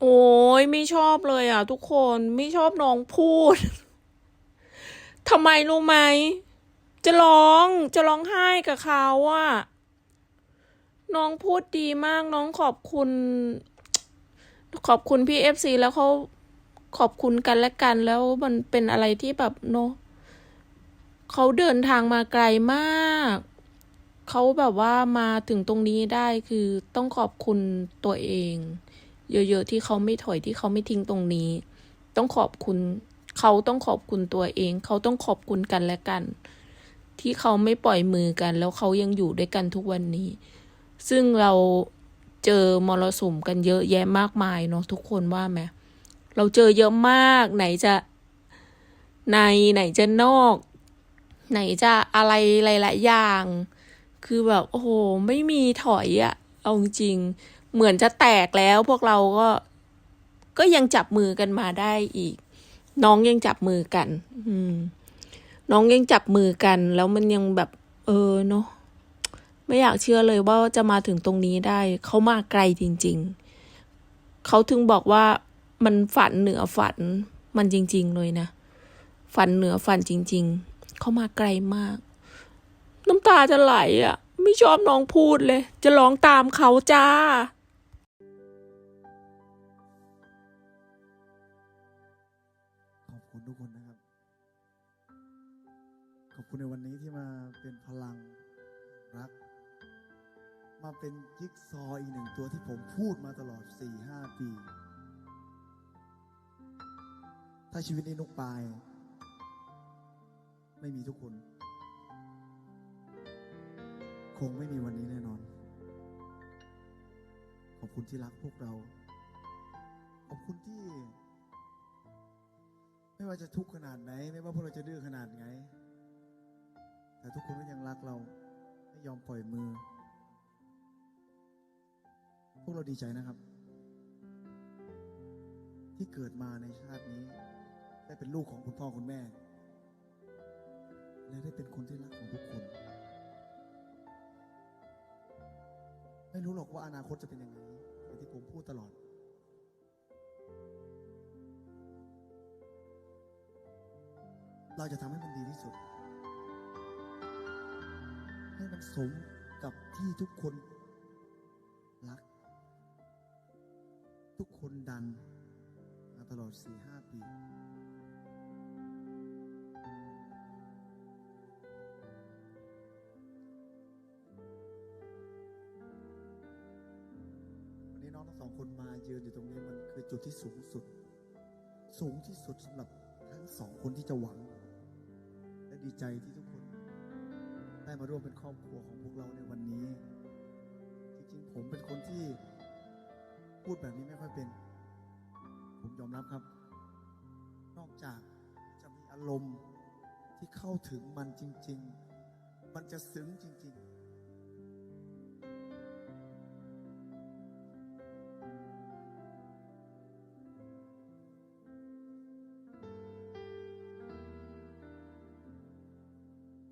โอ้ยไม่ชอบเลยอะ ทุกคนไม่ชอบน้องพูดทำไมรู้ไหม จะร้องจะร้องไห้กับเขาอะน้องพูดดีมากน้องขอบคุณ ขอบคุณพี่เอฟซีแล้วเขาขอบคุณกันและกันแล้วมันเป็นอะไรที่แบบเนอะเขาเดินทางมาไกลมาก เขาแบบว่ามาถึงตรงนี้ได้คือต้องขอบคุณตัวเอง เยอะๆที่เขาไม่ถอยที่เขาไม่ทิ้งตรงนี้ ต้องขอบคุณ เขาต้องขอบคุณตัวเอง เขาต้องขอบคุณกันและกัน ที่เขาไม่ปล่อยมือกัน แล้วเขายังอยู่ด้วยกันทุกวันนี้ ซึ่งเราเจอมรสุมกันเยอะแยะมากมายเนาะทุกคนว่าไหมเราเจอเยอะมากไหนจะในไหนจะนอก ไหนจะอะไรหลายๆอย่าง คือแบบโอ้โห ไม่มีถอยอะ เอาจริง เหมือนจะแตกแล้วพวกเราก็ก็ยังจับมือกันมาได้อีก น้องยังจับมือกัน อืม น้องยังจับมือกัน แล้วมันยังแบบ เออเนาะไม่อยากเชื่อเลยว่าจะมาถึงตรงนี้ได้ เขามาไกลจริง ๆ เขาถึงบอกว่ามันฝันเหนือฝัน มันจริง ๆ เลยนะ ฝันเหนือฝันจริง ๆ เขามาไกลมาก น้ำตาจะไหลอะ ไม่ชอบน้องพูดเลย จะร้องตามเขาจ้า ขอบคุณทุกคนนะครับ ขอบคุณในวันนี้ที่มาเป็นพลังรัก มาเป็นจิ๊กซอว์อีกหนึ่งตัวที่ผมพูดมาตลอด 4-5 ปี ถ้าชีวิตนี้นกปาย ไม่มีทุกคน คงไม่มีวันนี้แน่นอน ขอบคุณที่รักพวกเรา ขอบคุณที่ ไม่ว่าจะทุกข์ขนาดไหน ไม่ว่าพวกเราจะดื้อขนาดไหนแต่ทุกคนก็ยังรักเรา ไม่ยอมปล่อยมือ พวกเราดีใจนะครับ ที่เกิดมาในชาตินี้ ได้เป็นลูกของคุณพ่อคุณแม่ และได้เป็นคนที่รักของทุกคน อกว่าอนาคตจะเป็นยังไงอย่างที่ผมพูดตลอด เราจะทำให้มันดีที่สุด ให้มันสมกับที่ทุกคนรัก ทุกคนดันมาตลอด4-5ปีวัน ทั้งสองคนมายืนอยู่ตรงนี้มันคือจุดที่สูงสุด สูงที่สุดสำหรับทั้งสองคนที่จะหวัง และดีใจที่ทุกคน ได้มาร่วมเป็นครอบครัวของพวกเราในวันนี้ จริงๆผมเป็นคนที่พูดแบบนี้ไม่ค่อยเป็น ผมยอมรับครับ นอกจากจะมีอารมณ์ที่เข้าถึงมันจริง ๆ มันจะซึ้งจริง ๆ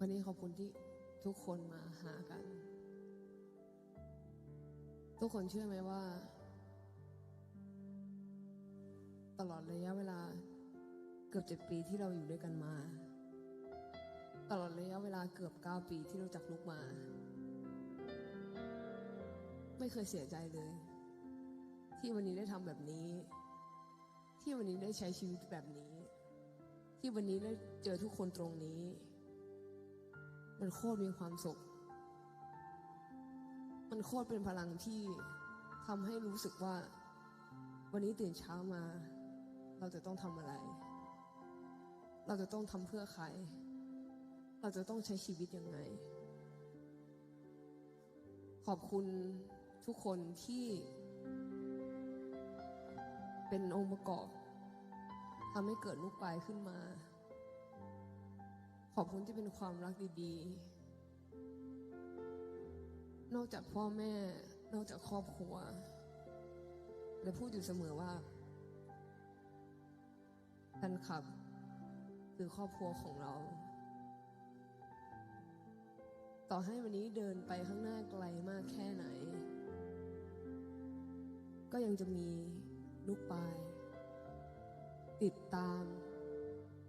วันนี้ขอบคุณที่ทุกคนมาหากัน ทุกคนเชื่อไหมว่า ตลอดระยะเวลาเกือบเจ็ดปีที่เราอยู่ด้วยกันมา ตลอดระยะเวลาเกือบเก้าปีที่รู้จักลูกมา ไม่เคยเสียใจเลย ที่วันนี้ได้ทำแบบนี้ ที่วันนี้ได้ใช้ชีวิตแบบนี้ ที่วันนี้ได้เจอทุกคนตรงนี้ มันโคตรมีความสุข มันโคตรเป็นพลังที่ทำให้รู้สึกว่า วันนี้ตื่นเช้ามา เราจะต้องทำอะไร เราจะต้องทำเพื่อใคร เราจะต้องใช้ชีวิตยังไง ขอบคุณทุกคนที่เป็นองค์ประกอบทำให้เกิดลูกปลายขึ้นมา ขอบคุณที่เป็นความรักดีๆ นอกจากพ่อแม่ นอกจากครอบครัว และพูดอยู่เสมอว่าแฟนคลับคือครอบครัวของเรา ต่อให้วันนี้เดินไปข้างหน้าไกลมากแค่ไหน ก็ยังจะมีลูกปลาย ติดตาม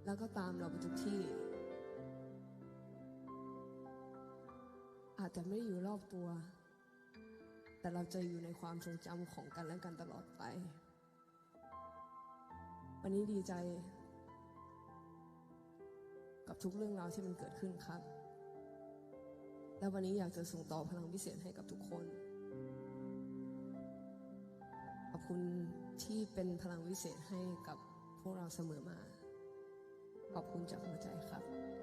แล้วก็ตามเราไปทุกที่ อาจจะไม่ได้อยู่รอบตัว แต่เราจะอยู่ในความทรงจำของกันและกันตลอดไป วันนี้ดีใจ กับทุกเรื่องราวที่มันเกิดขึ้นครับ และวันนี้อยากจะส่งต่อพลังพิเศษให้กับทุกคนขอบคุณที่เป็นพลังวิเศษให้กับพวกเราเสมอมา ขอบคุณจากหัวใจครับ